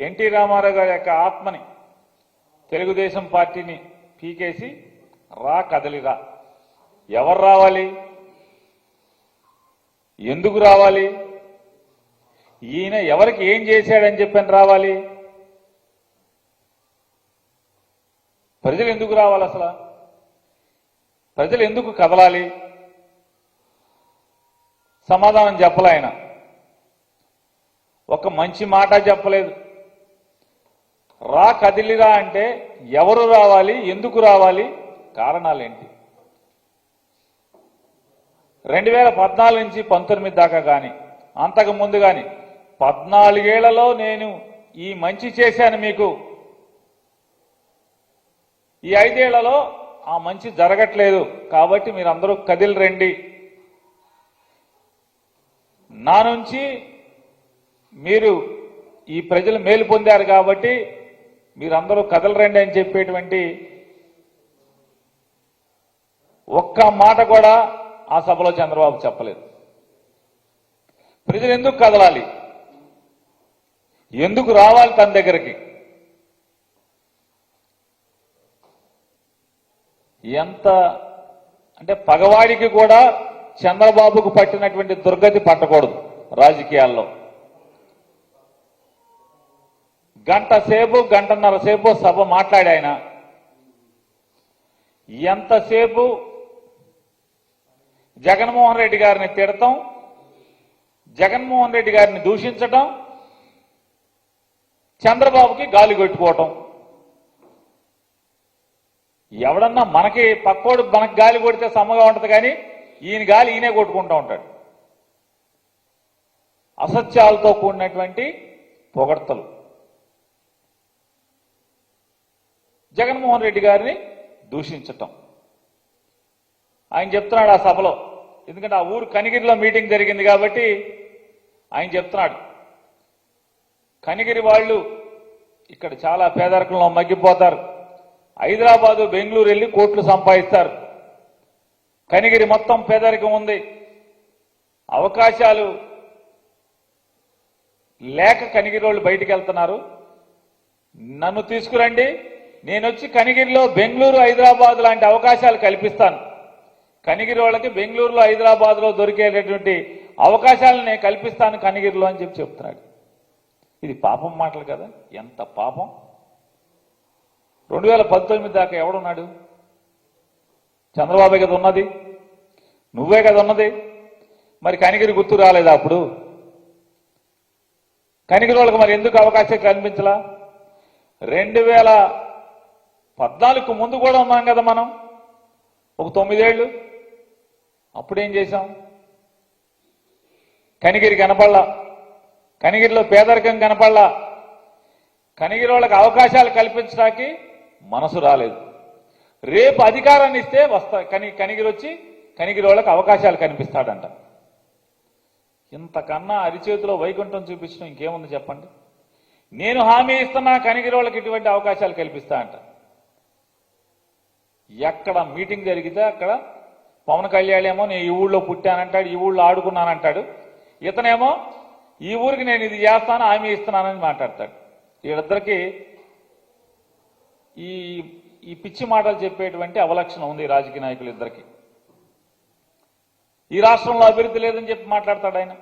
NT Ramarao గారి యొక్క ఆత్మని తెలుగుదేశం పార్టీని పీకేసి రా కదలిరా ఎవరు రావాలి? ఎందుకు రావాలి? ఈయన ఎవరికి ఏం చేశాడని చెప్పని రావాలి? ప్రజలు ఎందుకు రావాలి అసలు? ప్రజలు ఎందుకు కదలాలి? సమాధానం చెప్పలే ఆయన. ఒక మంచి మాట చెప్పలేదు. రా కదిలిరా అంటే ఎవరు రావాలి ఎందుకు రావాలి కారణాలేంటి? రెండు వేల పద్నాలుగు నుంచి పంతొమ్మిది దాకా కానీ అంతకు ముందు కానీ పద్నాలుగేళ్ళలో నేను ఈ మంచి చేశాను మీకు. ఈ ఐదేళ్ళలో ఆ మంచి జరగట్లేదు కాబట్టి మీరందరూ కదిలి రండి. నా నుంచి మీరు ఈ ప్రజలు మేలు పొందారు కాబట్టి మీరందరూ కదలరండి అని చెప్పేటువంటి ఒక్క మాట కూడా ఆ సభలో చంద్రబాబు చెప్పలేదు. ప్రజలు ఎందుకు కదలాలి? ఎందుకు రావాలి తన దగ్గరికి? ఎంత అంటే పగవాడికి కూడా చంద్రబాబుకు పట్టినటువంటి దుర్గతి పట్టకూడదు రాజకీయాల్లో. గంట సేపు గంటన్నర సేపు సభ మాట్లాడాయన ఎంతసేపు జగన్మోహన్ రెడ్డి గారిని తిడతాం జగన్మోహన్ రెడ్డి గారిని దూషించటం చంద్రబాబుకి గాలి కొట్టుకోవటం. ఎవడన్నా మనకి పక్కోడు మనకి గాలి కొడితే సమ్మగా ఉంటది కానీ ఈయన గాలి ఈయనే కొట్టుకుంటూ ఉంటాడు. అసత్యాలతో కూడినటువంటి పొగడ్తలు. జగన్మోహన్ రెడ్డి గారిని దూషించటం. ఆయన చెప్తున్నాడు ఆ సభలో. ఎందుకంటే ఆ ఊరు కనిగిరిలో మీటింగ్ జరిగింది కాబట్టి ఆయన చెప్తున్నాడు. కనిగిరి వాళ్ళు ఇక్కడ చాలా పేదరికంలో మగ్గిపోతారు. హైదరాబాదు బెంగళూరు వెళ్ళి కోట్లు సంపాదిస్తారు. కనిగిరి మొత్తం పేదరికం ఉంది. అవకాశాలు లేక కనిగిరి వాళ్ళు బయటికి వెళ్తున్నారు. నన్ను తీసుకురండి నేను వచ్చి కనిగిరిలో బెంగళూరు హైదరాబాద్ లాంటి అవకాశాలు కల్పిస్తాను. కనిగిరి వాళ్ళకి బెంగళూరులో హైదరాబాద్లో దొరికేటటువంటి అవకాశాలను నేను కల్పిస్తాను కనిగిరిలో అని చెప్పి చెప్తున్నాడు. ఇది పాపం మాటలు కదా? ఎంత పాపం? రెండు వేల పంతొమ్మిది దాకా ఎవడున్నాడు? చంద్రబాబు కదా ఉన్నది. నువ్వే కదా ఉన్నది. మరి కనిగిరి గుర్తు రాలేదా అప్పుడు? కనిగిరి వాళ్ళకి మరి ఎందుకు అవకాశం కనిపించలా రెండు వేల పద్నాలుగు ముందు కూడా ఉన్నాం కదా మనం. ఒక తొమ్మిదేళ్ళు. అప్పుడేం చేశాం? కనిగిరి కనపడలా. కనిగిరిలో పేదరికం కనపడలా. కనిగిరి వాళ్ళకి అవకాశాలు కల్పించడానికి మనసు రాలేదు. రేపు అధికారాన్ని ఇస్తే వస్తా కని కనిగిరి వచ్చి కనిగిరి వాళ్ళకి అవకాశాలు కనిపిస్తాడంట. ఇంతకన్నా అరిచేతిలో వైకుంఠం చూపించడం ఇంకేముంది చెప్పండి? నేను హామీ ఇస్తున్నా కనిగిరి వాళ్ళకి ఇటువంటి అవకాశాలు కల్పిస్తా అంట. ఎక్కడ మీటింగ్ జరిగితే అక్కడ పవన్ కళ్యాణ్ ఏమో నేను ఈ ఊళ్ళో పుట్టానంటాడు ఈ ఊళ్ళో ఆడుకున్నానంటాడు. ఇతనేమో ఈ ఊరికి నేను ఇది చేస్తాను హామీ ఇస్తున్నానని మాట్లాడతాడు. వీళ్ళిద్దరికి ఈ ఈ పిచ్చి మాటలు చెప్పేటువంటి అవలక్షణం ఉంది రాజకీయ నాయకులు ఇద్దరికి. ఈ రాష్ట్రంలో అభివృద్ధి లేదని చెప్పి మాట్లాడతాడు ఆయన.